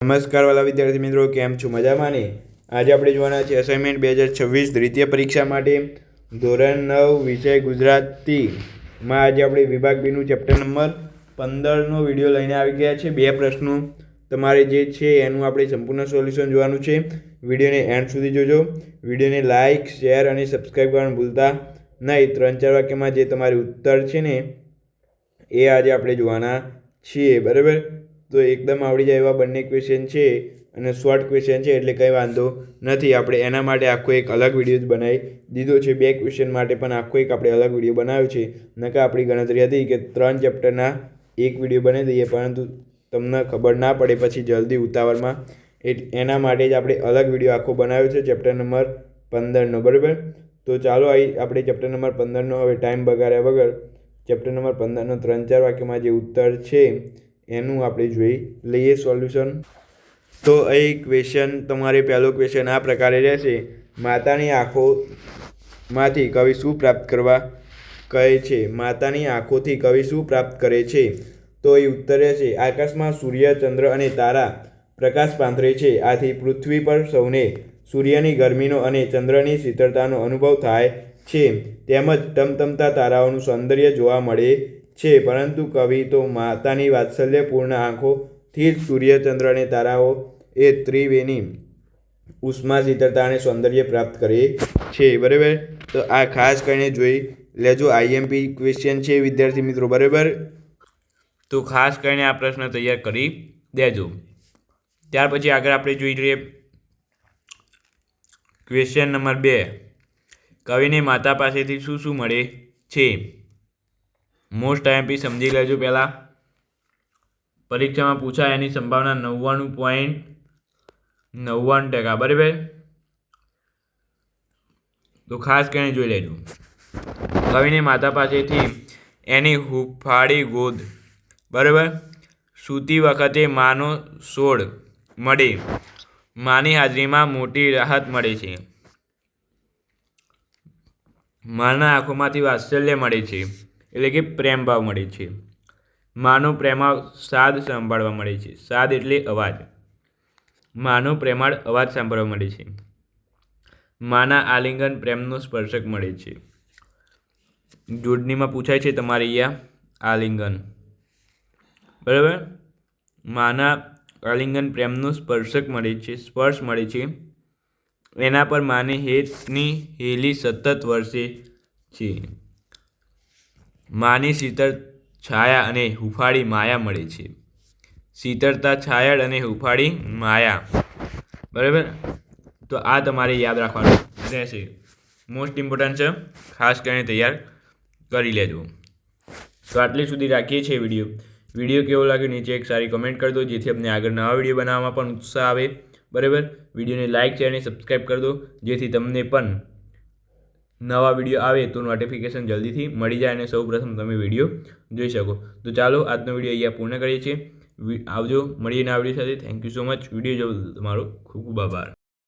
નમસ્કાર વાલા વિદ્યાર્થી મિત્રો, કેમ છો? મજામાં ને? આજે આપણે જોવાના છે અસાઇનમેન્ટ બે હજાર છવ્વીસ દ્વિતીય પરીક્ષા માટે ધોરણ નવ, વિષય ગુજરાતીમાં આજે આપણે વિભાગ બીનું ચેપ્ટર નંબર પંદરનો વીડિયો લઈને આવી ગયા છે. બે પ્રશ્નો તમારે જે છે એનું આપણે સંપૂર્ણ સોલ્યુશન જોવાનું છે. વિડીયોને એન્ડ સુધી જોજો. વિડીયોને લાઇક શેર અને સબસ્ક્રાઈબ કરવાનું ભૂલતા નહીં. ત્રણ ચાર વાક્યમાં જે તમારી ઉત્તર છે ને, એ આજે આપણે જોવાના છીએ. બરાબર? તો એકદમ આવડી જાય એવા બંને ક્વેશ્ચન છે અને શોર્ટ ક્વેશ્ચન છે એટલે કંઈ વાંધો નથી. આપણે એના માટે આખો એક અલગ વીડિયો જ બનાવી દીધો છે. બે ક્વેશ્ચન માટે પણ આખો એક આપણે અલગ વીડિયો બનાવ્યો છે. નકા આપણી ગણતરી હતી કે ત્રણ ચેપ્ટરના એક વીડિયો બનાવી દઈએ, પરંતુ તમને ખબર ના પડે પછી જલ્દી ઉતાવળમાં. એના માટે જ આપણે અલગ વીડિયો આખો બનાવ્યો છે. ચેપ્ટર નંબર પંદરનો બરાબર? તો ચાલો આવી આપણે ચેપ્ટર નંબર પંદરનો હવે ટાઈમ બગાડ્યા વગર ચેપ્ટર નંબર પંદરનો ત્રણ ચાર વાક્યમાં જે ઉત્તર છે એનું આપણે જોઈ લઈએ સોલ્યુશન તો અહીં ક્વેશ્ચન તમારે પહેલો ક્વેશ્ચન આ પ્રકારે રહેશે. માતાની આંખોમાંથી કવિ શું પ્રાપ્ત કરવા કહે છે? માતાની આંખોથી કવિ શું પ્રાપ્ત કરે છે? તો એ ઉત્તર રહેશે, આકાશમાં સૂર્ય, ચંદ્ર અને તારા પ્રકાશ પાંથરે છે. આથી પૃથ્વી પર સૌને સૂર્યની ગરમીનો અને ચંદ્રની શીતળતાનો અનુભવ થાય છે. તેમજ ટમટમતા તારાઓનું સૌંદર્ય જોવા મળે છે, પરંતુ કવિ તો માતાની વાત્સલ્યપૂર્ણ આંખોથી જ સૂર્યચંદ્ર અને તારાઓ એ ત્રિવેની ઉષ્મા શીતળતા અને સૌંદર્ય પ્રાપ્ત કરે છે. બરાબર? તો આ ખાસ કરીને જોઈ લેજો આઈએમપી ક્વેશ્ચન છે, વિદ્યાર્થી મિત્રો, બરાબર? તો ખાસ કરીને આ પ્રશ્ન તૈયાર કરી દેજો. ત્યાર પછી આગળ આપણે જોઈ લઈએ ક્વેશ્ચન નંબર બે. કવિને માતા પાસેથી શું શું મળે છે? મોસ્ટ આઈએમપી સમજી લેજો પહેલાં. પરીક્ષામાં પૂછાય એની સંભાવના નવ્વાણું પોઈન્ટ નવ્વાણું ટકા. બરાબર? તો ખાસ કરીને જોઈ લેજો. કવિની માતા પાસેથી એની હુફાળી ગોદ. બરાબર? સૂતી વખતે માનો સોળ મળે. માની હાજરીમાં મોટી રાહત મળે છે. માના આંખોમાંથી વાત્સલ્ય મળે છે. એટલે કે પ્રેમભાવ મળે છે. માનો પ્રેમાળ સાદ સાંભળવા મળે છે. સાદ એટલે અવાજ. માનો પ્રેમાળ અવાજ સાંભળવા મળે છે. માના આલિંગન પ્રેમનો સ્પર્શક મળે છે. જોડણીમાં પૂછાય છે તમારે અહીંયા આલિંગન. બરાબર? માના આલિંગન પ્રેમનો સ્પર્શક મળે છે, સ્પર્શ મળે છે. એના પર માને હેતની હેલી સતત વર્ષે છે. માની શીતળ છાયા અને હુફાળી માયા મળે છે. શીતળતા છાયડ અને હુફાળી માયા. બરાબર? તો આ તમારે યાદ રાખવાનું રહેશે. મોસ્ટ ઇમ્પોર્ટન્ટ છે, ખાસ કરીને તૈયાર કરી લેજો. તો આટલી સુધી રાખીએ છીએ વીડિયો. વીડિયો કેવો લાગ્યો નીચે એક સારી કમેન્ટ કરી દો, જેથી અમને આગળ નવા વીડિયો બનાવવામાં પણ ઉત્સાહ આવે. બરાબર? વિડીયોને લાઇક શેર અને સબસ્ક્રાઈબ કરી દો, જેથી તમને પણ નવા વીડિયો આવે તો નોટિફિકેશન જલ્દીથી મળી જાય અને સૌ પ્રથમ તમે વીડિયો જોઈ શકો. તો ચાલો આજનો વીડિયો અહીંયા પૂર્ણ કરીએ છીએ. આવજો, મળીએ નવા વીડિયો સાથે. Thank you so much video જોવો તમારો ખૂબ ખૂબ આભાર.